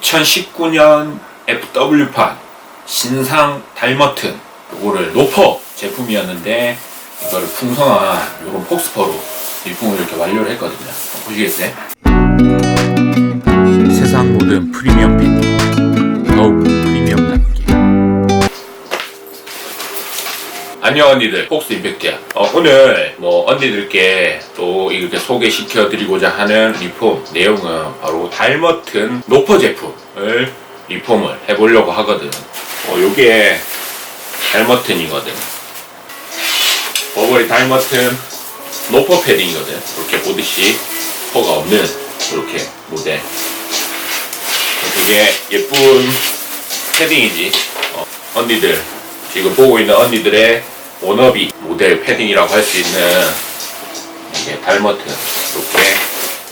2019년 FW판 신상 달머튼 이거를 노퍼 제품이었는데 이거를 풍성한 이런 폭스퍼로 일품을 이렇게 완료를 했거든요. 보시겠어요? 세상 모든 프리미엄 팬티 더욱 프리미엄답게 안녕 언니들 폭스 임팩트야 어, 오늘 뭐 언니들께 또 소개시켜 드리고자 하는 리폼 내용은 바로 달머튼 노퍼 제품을 리폼을 해보려고 하거든. 어, 요게 달머튼이거든. 버버리 달머튼 노퍼 패딩이거든. 이렇게 보듯이 퍼가 없는 이렇게 모델. 되게 예쁜 패딩이지. 어, 언니들 지금 보고 있는 언니들의 워너비 모델 패딩이라고 할 수 있는 이게 달머튼 이렇게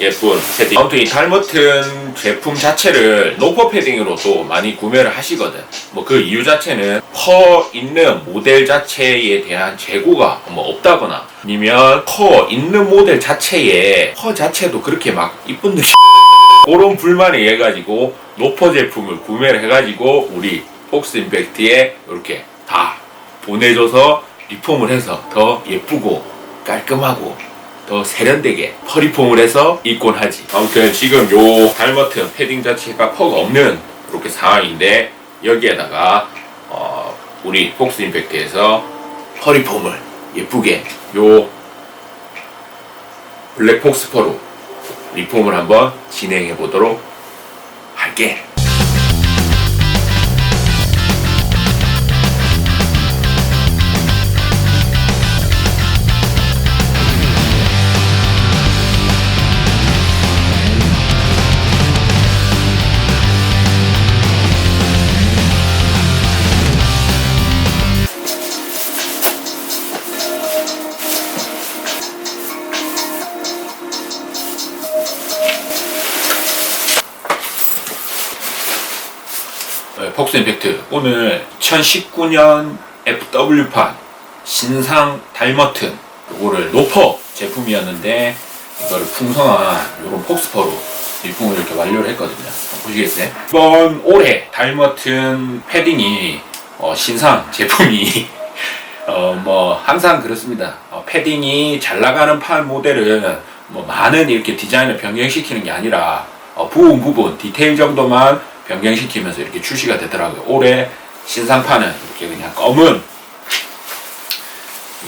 예쁜 패딩. 아무튼 이 달머튼 제품 자체를 노퍼 패딩으로 도 많이 구매를 하시거든. 뭐 그 이유 자체는 퍼 있는 모델 자체에 대한 재고가 뭐 없다거나 아니면 퍼 있는 모델 자체에 퍼 자체도 그렇게 막 이쁜데 그런 불만에 의해 가지고 노퍼 제품을 구매를 해가지고 우리 폭스 임팩트에 이렇게 다 보내줘서 리폼을 해서 더 예쁘고 깔끔하고 더 세련되게 퍼리폼을 해서 입곤 하지. 아무튼 지금 요 달머튼 패딩 자체가 퍼가 없는 이렇게 상황인데 여기에다가 어 우리 폭스 임팩트에서 퍼리폼을 예쁘게 요 블랙 폭스퍼로 리폼을 한번 진행해 보도록 할게. 폭스 임팩트. 오늘 2019년 FW판 신상 달머튼 이거를 노퍼 제품이었는데 이거를 풍성한 이런 폭스퍼로 일품을 이렇게 완료를 했거든요. 보시겠어요? 이번 올해 달머튼 패딩이 어, 신상 제품이 어, 뭐 항상 그렇습니다. 어, 패딩이 잘 나가는 판 모델은 뭐 많은 이렇게 디자인을 변경시키는 게 아니라 어, 부분 부분 디테일 정도만 변경시키면서 이렇게 출시가 되더라고요. 올해 신상판은 이렇게 그냥 검은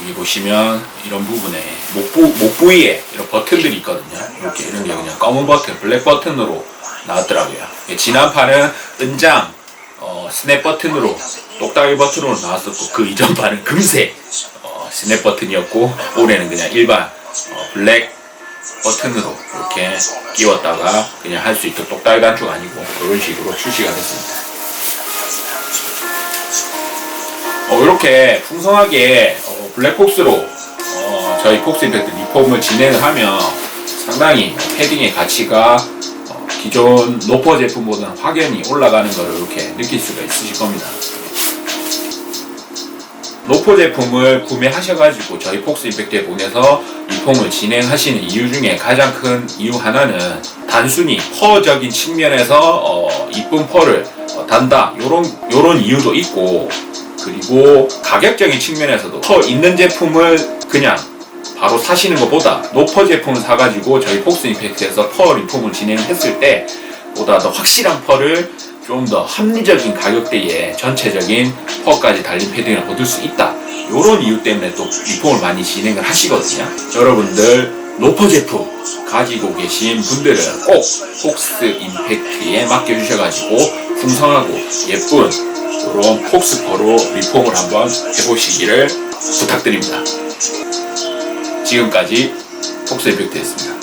여기 보시면 이런 부분에 목부, 목 부위에 이런 버튼들이 있거든요. 이렇게 이런 게 그냥 검은 버튼, 블랙 버튼으로 나왔더라고요. 예, 지난 판은 은장, 어, 스냅 버튼으로 똑딱이 버튼으로 나왔었고 그 이전 판은 금색 어, 스냅 버튼이었고 올해는 그냥 일반 어, 블랙 버튼으로 이렇게 끼웠다가 그냥 할 수 있도록 똑딱이 단축 아니고 그런 식으로 출시가 됐습니다. 어, 이렇게 풍성하게 어, 블랙폭스로 어, 저희 폭스 임팩트 리폼을 진행을 하면 상당히 패딩의 가치가 어, 기존 노퍼 제품보다는 확연히 올라가는 것을 이렇게 느낄 수가 있으실 겁니다. 노포 제품을 구매하셔가지고 저희 폭스 임팩트에 보내서 리폼을 진행하시는 이유 중에 가장 큰 이유 하나는 단순히 퍼적인 측면에서 어, 이쁜 펄을 어, 단다. 요런 요런 이유도 있고 그리고 가격적인 측면에서도 퍼 있는 제품을 그냥 바로 사시는 것보다 노퍼 제품을 사가지고 저희 폭스 임팩트에서 퍼 리폼을 진행했을 때 보다 더 확실한 펄을 좀 더 합리적인 가격대에 전체적인 퍼까지 달린 패딩을 얻을 수 있다. 이런 이유 때문에 또 리폼을 많이 진행을 하시거든요. 여러분들 노퍼 제품 가지고 계신 분들은 꼭 폭스 임팩트에 맡겨주셔가지고 풍성하고 예쁜 이런 폭스퍼로 리폼을 한번 해보시기를 부탁드립니다. 지금까지 폭스 임팩트였습니다.